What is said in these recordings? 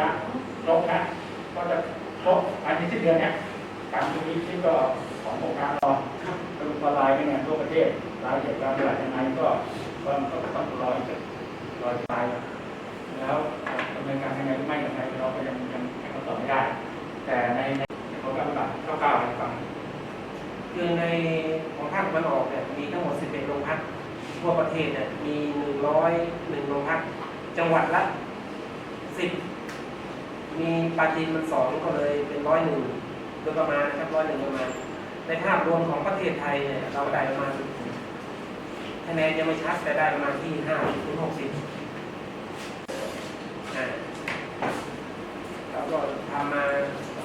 นะครบนะก็จะครบภายในสิ้นเดือนเนี้ยการดูนี้ที่ก็ของโครงการรอสรุปละลายเป็นไงทั่วประเทศรายละเอียดการตลาดยังไงก็ก็ต้องรออีกรออีกปลายแล้วดำเนินการยังไงไม่ยังไงเราก็ยังยังให้คำตอบไม่ได้ แต่ในในโครงการปฏิบัติคร่าวๆให้ฟังคือในของภาคตะวันออกเนี่ยมีทั้งหมด 11 โรงพักทั่วประเทศเนี่ยมี 101 โรงพัก จังหวัดละ 10 มีปาจีนมันสองก็เลยเป็นร้อยหนึ่งโดยประมาณนะครับร้อยหนึ่งประมาณ ในภาพรวมของประเทศไทยเนี่ยเราได้ประมาณคะแนนยังไม่ชัดแต่ได้ประมาณที่5ถึง60อ่าแล้วก็ทำมา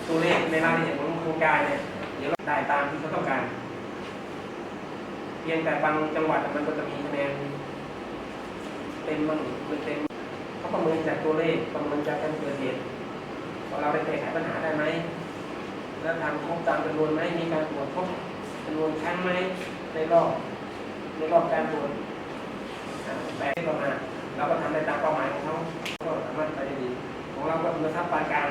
ตัวเลขในรายละเอียดของโครงการเนี่ยเดี๋ยวเราได้ตามที่เขาต้องการ เพียงแต่บางจังหวัดมันก็จะมีคะแนนเต็มบ้างไม่เต็มเขาประเมินจากตัวเลขประเมินจากการเกิดเหตุ เราได้แก้ไขปัญหาได้ไหมแล้วทำครบตามจำนวนไหมมีการตรวจครบจำนวนครั้งไหมในรอบในรอบการตรวจแปลให้เรามาเราก็ทำได้ตามเป้าหมายของเขาก็สามารถไปได้ดีของเราก็คุณทรัพย์ปานกลาง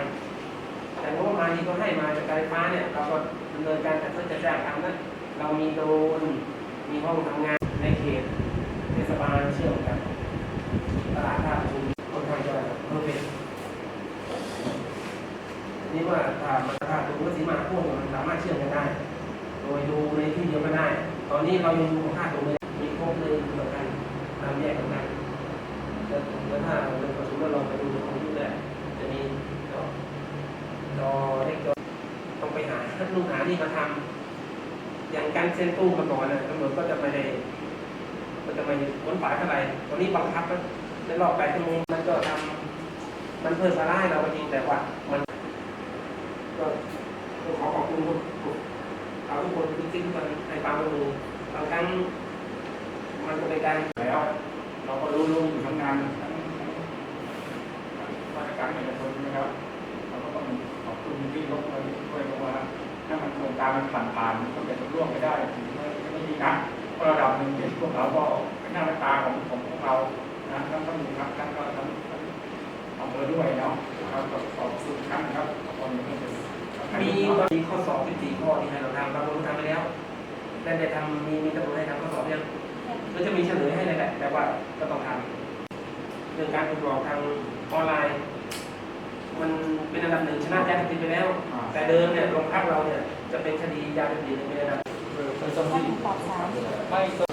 แต่งบประมาณที่เขาให้มาจากการไฟฟ้าเนี่ยเราก็ดำเนินการจัดซื้อจัดจ้างทำนะเรามีโดรนมีห้องทำงานในเขตเทศบาลเชื่อมกันตลาดท่าประชุมคนไทยจะเพอร์เฟกต์ นี่ว่าถ้ามาตรฐานดูว่าสีมาพวกมันสามารถเชื่อมกันได้ โดยดูในที่เดียวก็ได้ ตอนนี้เรายังดูของท่าตรงเลยมีครบเลยเหมือนกันตามแยกกันได้แล้วถ้าเราประชุมแล้วลองไปดูของที่แรกจะมีจอจอเล็กจอต้องไปหาลูกหานี่มาทำอย่างการเซ็นตู้มาก่อนนะตำรวจก็จะไม่ได้ก็จะไม่ค้นฝ่ายเท่าไหร่ตอนนี้บังคับนะในรอบแปดชั่วโมงมันก็ทำมันเพิ่มภาระให้เราก็จริงแต่ว่ามัน ก็ขอขอบคุณทุกเอาทุกคนจริงๆทุกคนให้ความร่วมมือบางครั้งมันก็เป็นการแล้ว เราก็รู้รู้อยู่ทำงงานทั้งมาตรการเอกชนนะครับเราก็ต้องขอบคุณที่ยกมาช่วยเพราะว่าถ้ามันโครงการมันผ่านผ่านมันก็จะร่วมไปได้ถึงไม่ดีนะเพราะระดับหนึ่งที่พวกเราก็เป็นหน้าตาของของพวกเรานะทั้งต้องมีครับทั้งก็ทั้งอำเภอด้วยเนาะครับก็ขอบคุณครั้งครับขอบคุณที่เป็น มีมีข้อสอบ14ข้อที่ให้เราทำเราลงทำไปแล้วได้ได้ทำมีมีตำรวจให้ทำข้อสอบยังก็จะมีเฉลยให้เลยแหละแต่ว่าก็ต้องทำเรื่องการถูกหลอกทางออนไลน์ มันเป็นอันดับหนึ่งชนะยาเสพติดไปแล้ว แต่เดิมเนี่ยโรงพักเราเนี่ยจะเป็นคดียาเสพติดเป็นอันดับเป็นสมัยไม่สม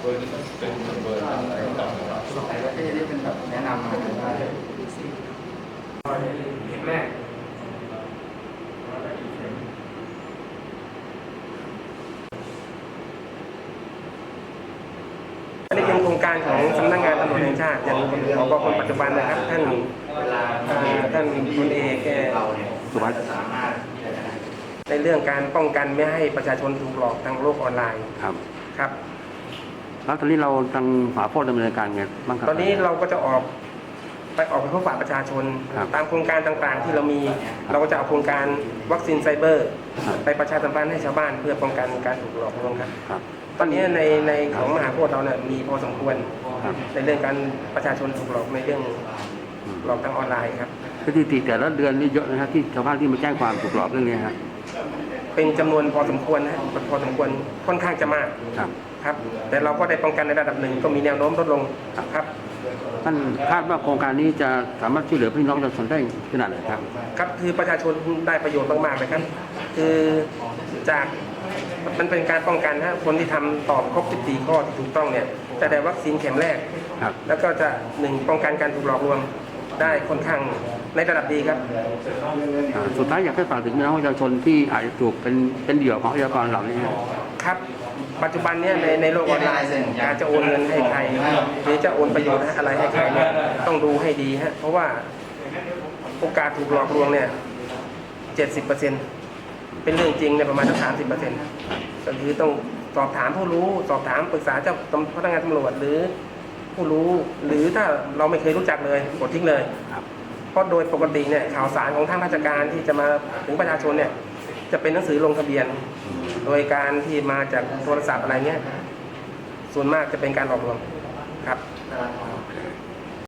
เบอร์นี้ต้องเป็นเบอร์อะไรต่างๆสงสัยว่าจะได้เป็นแบบแนะนำมาว่าเข็มแรก อันนี้เป็นโครงการของสำนักงานตำรวจแห่งชาติอย่างผบคนปัจจุบันนะครับ ท่านเวลาเอ่อท่านพลเอกแกเราเนี่ยสุวัสดิ์สามารถที่จะในเรื่องการป้องกันไม่ให้ประชาชนถูกหลอกทางโลกออนไลน์ครับครับ แล้วตอนนี้เราทางหาโพดดำเนินการไงบ้างครับตอนนี้เราก็จะออก ไปออกไปพบปะประชาชน ครับตามโครงการต่างๆ ที่เรามีเราก็จะเอาโครงการวัคซีนไซเบอร์ ครับ ไปประชาสัมพันธ์ให้ชาวบ้านเพื่อป้องกันการถูกหลอกลวงครับ ครับ ตอนนี้ในในของมหาโพธิ์เราเนี่ยมีพอสมควรครับ ในเรื่องการประชาชนถูกหลอกในเรื่องอืมหลอกทางออนไลน์ครับ สถิติแต่ละเดือนนี่เยอะนะครับที่ชาวบ้านที่มาแจ้งความถูกหลอกเรื่องนี้ฮะเป็นจำนวนพอสมควรนะพอสมควรค่อนข้างจะมากครับ ครับ แต่เราก็ได้ป้องกันในระดับหนึ่งก็มีแนวโน้มลดลงครับ ท่านคาดว่าโครงการนี้จะสามารถช่วยเหลือพี่น้องประชาชนได้ขนาดไหนครับ ครับคือประชาชนได้ประโยชน์มากๆเลยครับ คือจากมันเป็นการป้องกันถ้าคนที่ทำตอบครบ 14 ข้อที่ถูกต้องเนี่ยจะได้วัคซีนเข็มแรกครับแล้วก็จะหนึ่งป้องกันการถูกหลอกลวงได้ค่อนข้างในระดับดีครับอ่าสุดท้ายอยากให้ฝากถึงพี่น้องประชาชนที่อาจจะถูกเป็นเป็นเหยื่อของอาชญากรเหล่านี้ฮะครับ ปัจจุบันเนี่ยในในโลกออนไลน์การจะโอนเงินให้ใครหรือจะโอนประโยชน์อะไรให้ใครเนี่ยต้องดูให้ดีฮะเพราะว่าโอกาสถูกหลอกลวงเนี่ย70%เป็นเรื่องจริงเนี่ยประมาณสัก30%ก็คือต้องสอบถามผู้รู้สอบถามปรึกษาเจ้าตำพนักงานตำรวจหรือผู้รู้หรือถ้าเราไม่เคยรู้จักเลยกดทิ้งเลยครับเพราะโดยปกติเนี่ยข่าวสารของทางราชการที่จะมาถึงประชาชนเนี่ยจะเป็นหนังสือลงทะเบียน โดยการที่มาจากโทรศัพท์อะไรเงี้ย ส่วนมากจะเป็นการหลอกลวงครับ